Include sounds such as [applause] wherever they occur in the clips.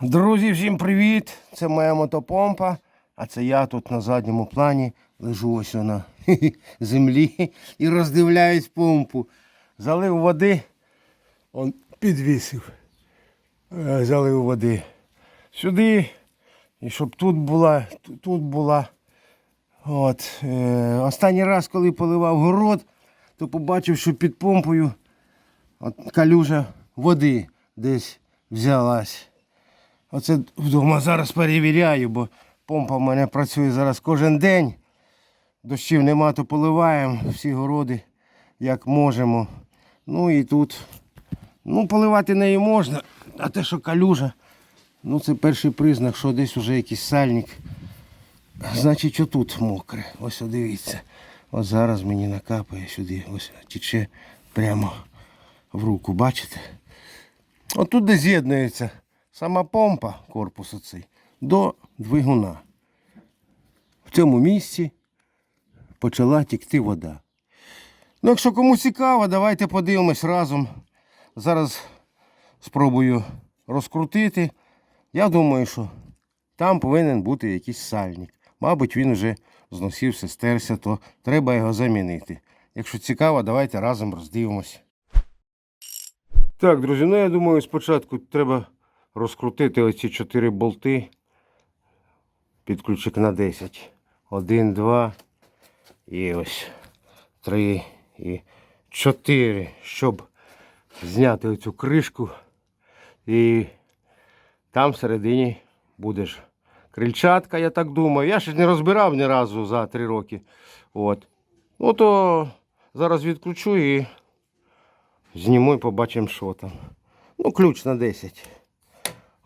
Друзі, всім привіт! Це моя мотопомпа, а це я тут на задньому плані лежу ось на [laughs] землі і роздивляюсь помпу. Залив води, он підвісив. Е, Залив води. Сюди, і щоб тут була, тут була. От, е, останній раз, коли поливав город, то побачив, що під помпою от калюжа води десь взялась. Оце вдома зараз перевіряю, бо помпа в мене працює зараз кожен день. Дощів нема, то поливаємо всі городи як можемо. Ну і тут. Ну, поливати нею можна, а те, що калюжа, ну це перший признак, що десь вже якийсь сальник. Значить, отут мокре. Ось дивіться. Ось зараз мені накапає сюди, ось тече прямо в руку, бачите? Отут де з'єднується сама помпа корпусу цей до двигуна. В цьому місці почала тікти вода. Ну, якщо кому цікаво, давайте подивимось разом. Зараз спробую розкрутити. Я думаю, що там повинен бути якийсь сальник. Мабуть, він вже зносився, стерся, то треба його замінити. Якщо цікаво, давайте разом роздивимось. Так, друзі, ну я думаю, спочатку треба розкрутити оці чотири болти під ключик на 10. Один, два і ось три і чотири, щоб зняти оцю кришку. І там всередині буде ж крильчатка, я так думаю. Я ще не розбирав ні разу за три роки. От. Ну то зараз відключу і зніму і побачимо, що там. Ну, ключ на 10.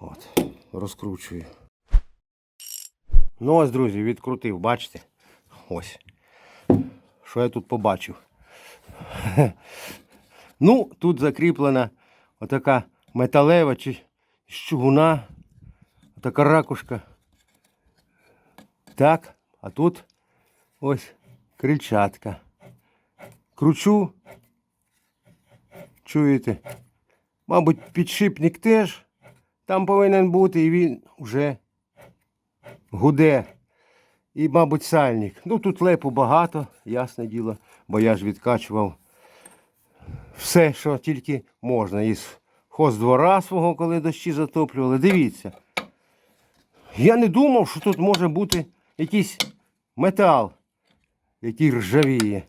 От, розкручую. Ну ось, друзі, відкрутив, бачите? Ось. Що я тут побачив? [laughs] Ну, тут закріплена отака металева чи чугуна. Така ракушка. Так, а тут ось крильчатка. Кручу. Чуєте? Мабуть, підшипник теж там повинен бути, і він вже гуде. І, мабуть, сальник. Ну тут лепу багато, ясне діло, бо я ж відкачував все, що тільки можна. Із хоздвора свого, коли дощі затоплювали. Дивіться. Я не думав, що тут може бути якийсь метал, який ржавіє.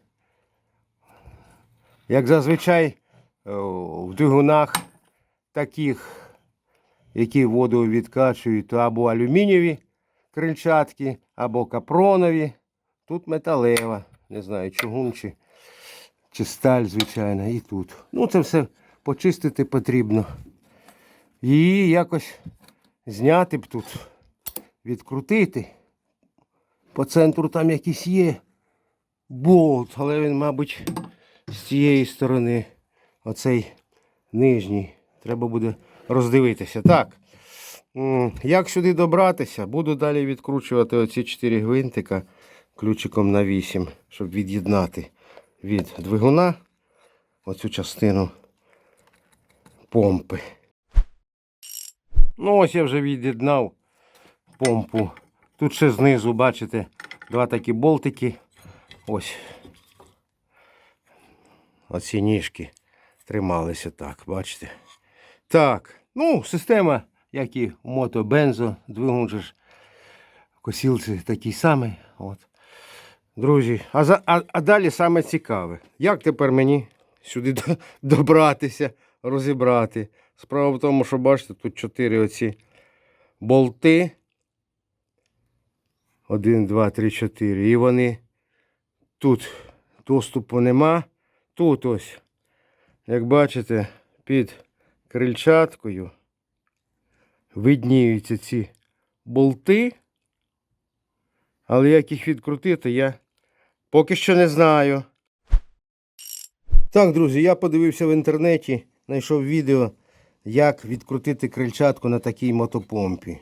Як зазвичай е, в двигунах таких, які воду відкачують, то або алюмінієві крильчатки, або капронові. Тут металева, не знаю, чугун чи, чи сталь, звичайно, і тут. Ну, це все почистити потрібно. І якось зняти б тут, відкрутити. По центру там якийсь є болт, але він, мабуть, з цієї сторони, оцей нижній. Треба буде роздивитися. Так. Як сюди добратися? Буду далі відкручувати оці 4 гвинтика ключиком на 8, щоб від'єднати від двигуна оцю частину помпи. Ну, ось я вже від'єднав помпу. Тут ще знизу, бачите, два такі болтики. Ось. Оці ніжки трималися так, бачите. Так, ну, система, як і у мотобензо, двигун же ж косілці такий самий. От. Друзі, а, за, а, а далі саме цікаве. Як тепер мені сюди до- добратися, розібрати? Справа в тому, що бачите, тут чотири оці болти. Один, два, три, чотири. І вони тут доступу нема. Тут ось, як бачите, під крильчаткою видніються ці болти. Але як їх відкрутити, я поки що не знаю. Так, друзі, я подивився в інтернеті, знайшов відео, як відкрутити крильчатку на такій мотопомпі.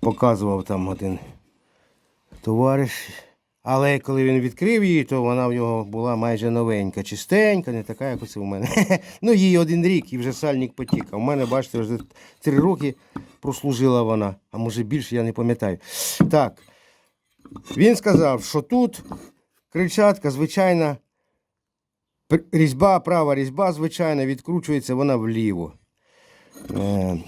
Показував там один товариш. Але коли він відкрив її, то вона в нього була майже новенька, чистенька, не така, як оце у мене. [laughs] ну, їй один рік і вже сальник потік. А у мене, бачите, вже три роки прослужила вона, а може більше, я не пам'ятаю. Так. Він сказав, що тут крильчатка, звичайна, різьба, права різьба, звичайно, відкручується вона вліво. Е,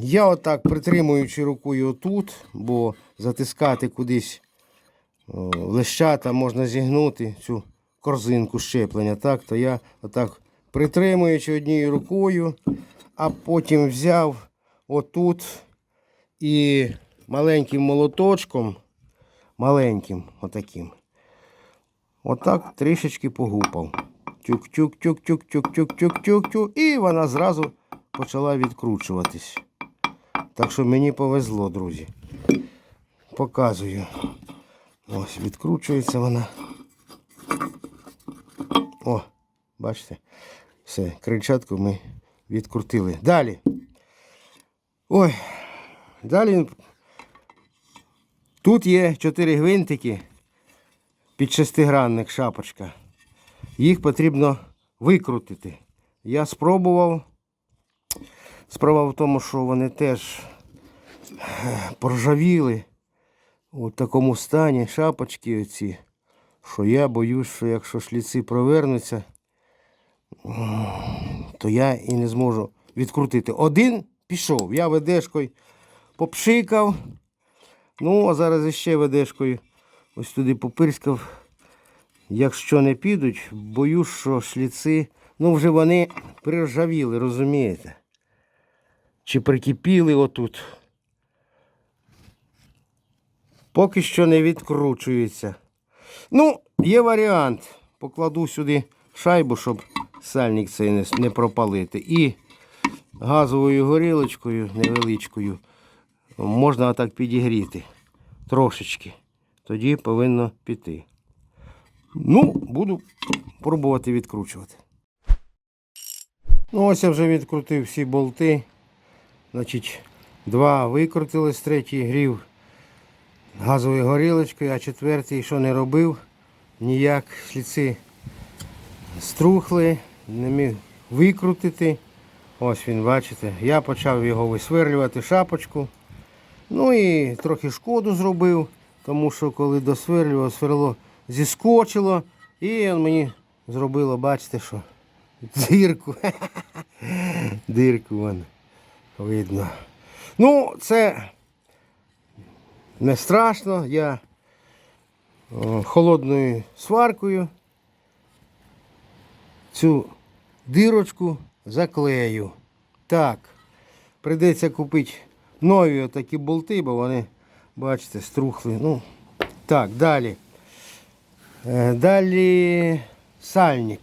я отак притримуючи рукою тут, бо затискати кудись лещата можна зігнути цю корзинку щеплення, так, то я отак притримуючи однією рукою, а потім взяв отут і маленьким молоточком, маленьким отаким, отак трішечки погупав. Тюк-тюк-тюк-тюк-тюк-тюк-тюк-тюк, і вона зразу почала відкручуватись. Так що мені повезло, друзі. Показую. Ось, відкручується вона. О, бачите? Все, крильчатку ми відкрутили. Далі. Ой, далі. Тут є чотири гвинтики під шестигранник шапочка. Їх потрібно викрутити. Я спробував. Справа в тому, що вони теж е, поржавіли у такому стані шапочки оці, що я боюсь, що якщо шліци провернуться, то я і не зможу відкрутити. Один пішов, я ведешкою попшикав. Ну, а зараз іще ведешкою ось туди попирскав. Якщо не підуть, боюсь, що шліци, ну вже вони приржавіли, розумієте? Чи прикипіли отут. Поки що не відкручується. Ну, є варіант. Покладу сюди шайбу, щоб сальник цей не, пропалити. І газовою горілочкою невеличкою можна отак підігріти трошечки. Тоді повинно піти. Ну, буду пробувати відкручувати. Ну, ось я вже відкрутив всі болти. Значить, два викрутились, третій грів газовою горілочкою, а четвертий, що не робив, ніяк шліци струхли, не міг викрутити. Ось він, бачите, я почав його висверлювати шапочку. Ну і трохи шкоду зробив, тому що коли досверлював, сверло зіскочило і мені зробило, бачите, що дирку. [laughs] Дирку вон видно. Ну, це не страшно. Я холодною сваркою цю дирочку заклею. Так, прийдеться купити нові отакі болти, бо вони, бачите, струхли. Ну, так, далі. Е, Далі сальник.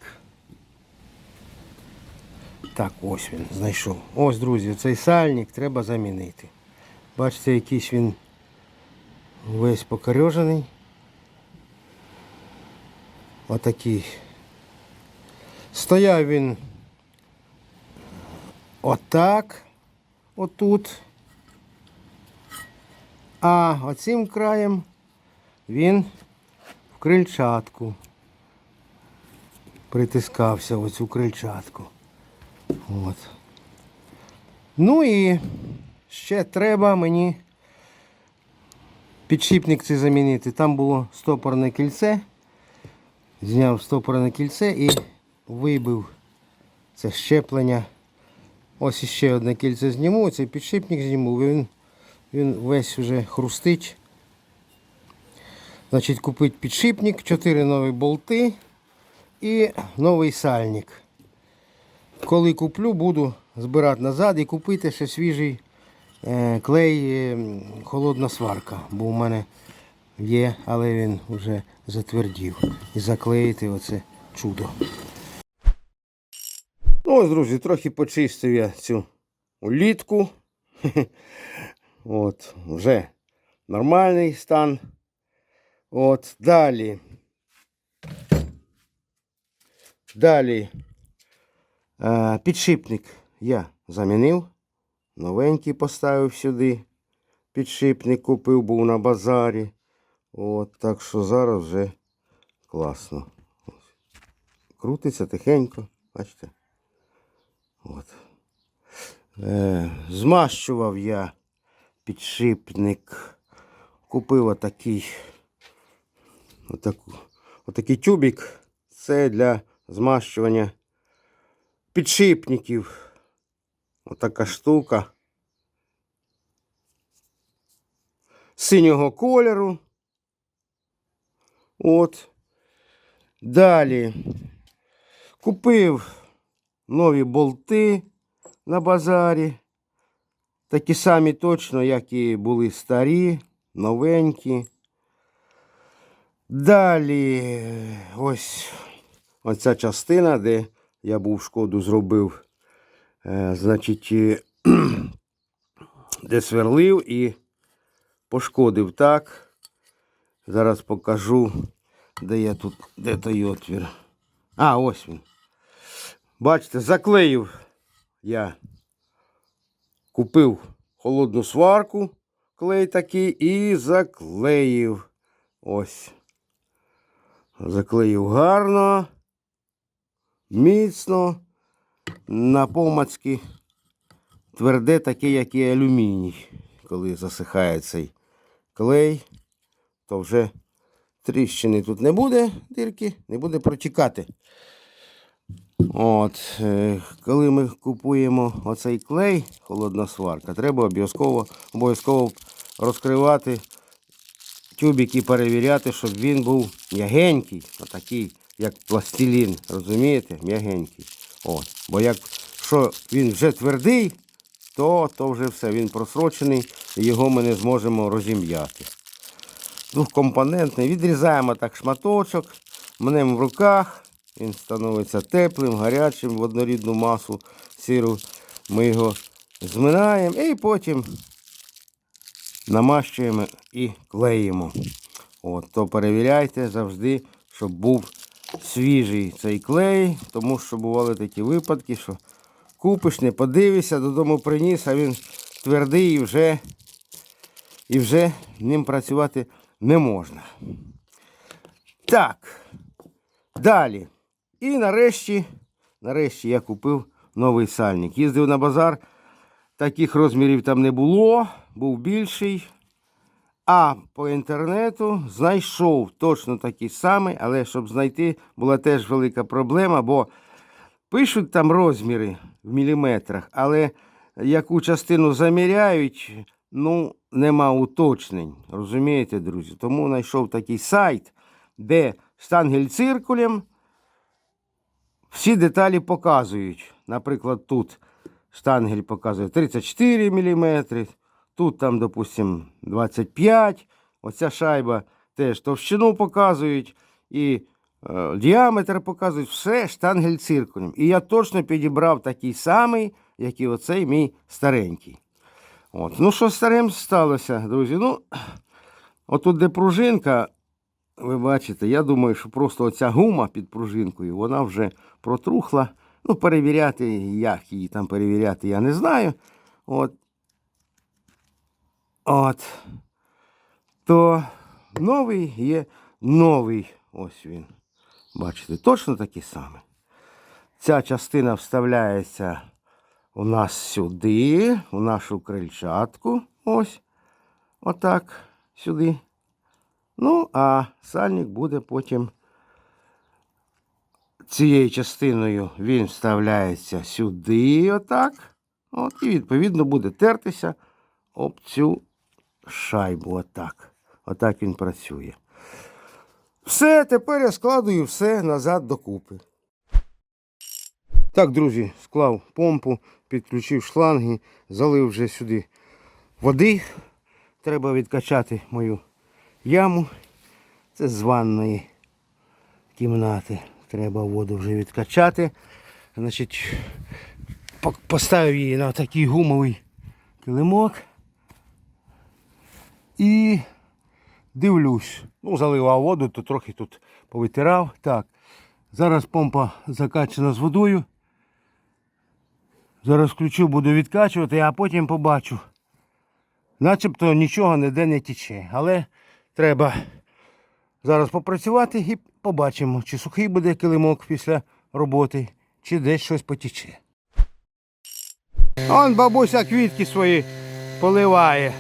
Так, ось він знайшов. Ось, друзі, цей сальник треба замінити. Бачите, якийсь він весь покорежений. Отакий. Стояв він отак, отут. А оцим краєм він в крильчатку притискався оцю крильчатку. От. Ну і ще треба мені підшипник цей замінити. Там було стопорне кільце. Зняв стопорне кільце і вибив це щеплення. Ось іще одне кільце зніму, цей підшипник зніму, він, він весь вже хрустить. Значить, купити підшипник, 4 нові болти і новий сальник. Коли куплю, буду збирати назад і купити ще свіжий клей е, холодна сварка, бо у мене є, але він вже затвердів. І заклеїти оце чудо. Ну ось, друзі, трохи почистив я цю улітку. [laughs] От, вже нормальний стан. От, далі. Далі. Е, підшипник я замінив. Новенький поставив сюди. Підшипник купив, був на базарі. От, так що зараз вже класно. Крутиться тихенько, бачите? От. Е, змащував я підшипник. Купив отакий, отаку, отакий тюбик. Це для змащування підшипників. Отака штука. Синього кольору. От. Далі купив нові болти на базарі. Такі самі точно, як і були старі, новенькі. Далі ось оця частина, де я був шкоду зробив, значить, е, [clears throat] де сверлив і пошкодив так. Зараз покажу, де я тут, де той отвір. А, ось він. Бачите, заклеїв я. Купив холодну сварку, клей такий, і заклеїв. Ось. Заклеїв гарно, міцно, напомацьки тверде, таке, як і алюміній. Коли засихає цей клей, то вже тріщини тут не буде, дірки, не буде протікати. От, е, коли ми купуємо оцей клей, холодна сварка, треба обов'язково обов'язково розкривати тюбик і перевіряти, щоб він був м'ягенький, отакий, як пластилін, розумієте? М'ягенький. От. Бо якщо він вже твердий, то, то вже все, він просрочений, і його ми не зможемо розім'яти. Двохкомпонентний. Відрізаємо так шматочок, мнемо в руках, він становиться теплим, гарячим в однорідну масу сиру. Ми його зминаємо і потім намащуємо і клеїмо. От, то перевіряйте завжди, щоб був свіжий цей клей, тому що бували такі випадки, що купиш, не подивишся, додому приніс, а він твердий і вже, і вже ним працювати не можна. Так. Далі. І нарешті, нарешті я купив новий сальник. Їздив на базар, таких розмірів там не було, був більший. А по інтернету знайшов точно такий самий, але щоб знайти, була теж велика проблема, бо пишуть там розміри в міліметрах, але яку частину заміряють, ну, нема уточнень. Розумієте, друзі? Тому знайшов такий сайт, де штангель циркулем всі деталі показують. Наприклад, тут штангель показує 34 мм, тут там, допустим, 25 Оця шайба теж товщину показують і е, діаметр показують, все штангель циркулем. І я точно підібрав такий самий, як і оцей мій старенький. От. Ну, що старим сталося, друзі? Ну, отут, де пружинка, ви бачите, я думаю, що просто оця гума під пружинкою, вона вже протрухла. Ну, перевіряти, як її там перевіряти, я не знаю. От. От. То новий є новий. Ось він. Бачите, точно такий самий. Ця частина вставляється у нас сюди, у нашу крильчатку. Ось. Отак, сюди. Ну, а сальник буде потім цією частиною він вставляється сюди, отак. От, і відповідно буде тертися об цю шайбу. Отак. Отак він працює. Все, тепер я складую все назад докупи. Так, друзі, склав помпу, підключив шланги, залив вже сюди води. Треба відкачати мою яму. Це з ванної кімнати. Треба воду вже відкачати. Значить, поставив її на такий гумовий килимок. І дивлюсь. Ну, заливав воду, то трохи тут повитирав. Так. Зараз помпа закачана з водою. Зараз включу, буду відкачувати, а потім побачу. Начебто нічого ніде не тече. Але треба зараз попрацювати і побачимо, чи сухий буде килимок після роботи, чи десь щось потіче. Он бабуся квітки свої поливає.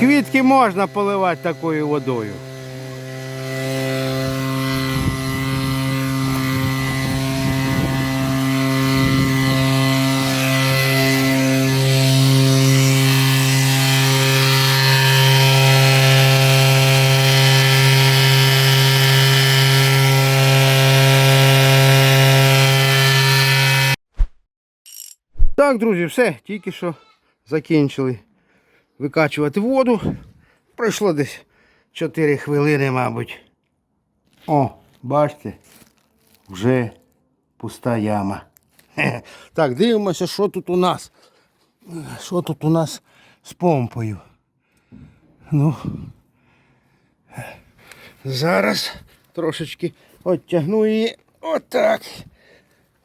Квітки можна поливати такою водою. Так, друзі, все, тільки що закінчили викачувати воду. Пройшло десь 4 хвилини, мабуть. О, бачите, вже пуста яма. Так, дивимося, що тут у нас. Що тут у нас з помпою. Ну, зараз трошечки оттягну її отак.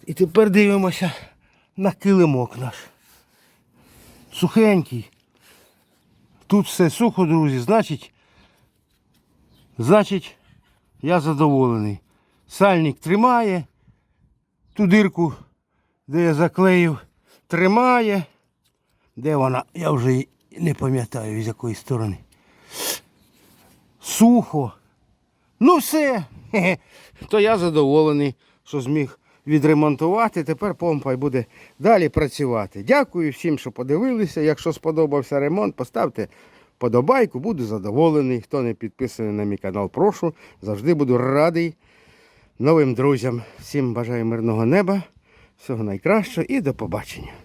І тепер дивимося на килимок наш. Сухенький. Тут все сухо, друзі, значить, значить, я задоволений. Сальник тримає, ту дирку, де я заклеїв, тримає. Де вона? Я вже не пам'ятаю з якої сторони. Сухо. Ну все. [laughs] То я задоволений, що зміг відремонтувати. Тепер помпа буде далі працювати. Дякую всім, що подивилися. Якщо сподобався ремонт, поставте подобайку, буду задоволений. Хто не підписаний на мій канал, прошу. Завжди буду радий новим друзям. Всім бажаю мирного неба, всього найкращого і до побачення.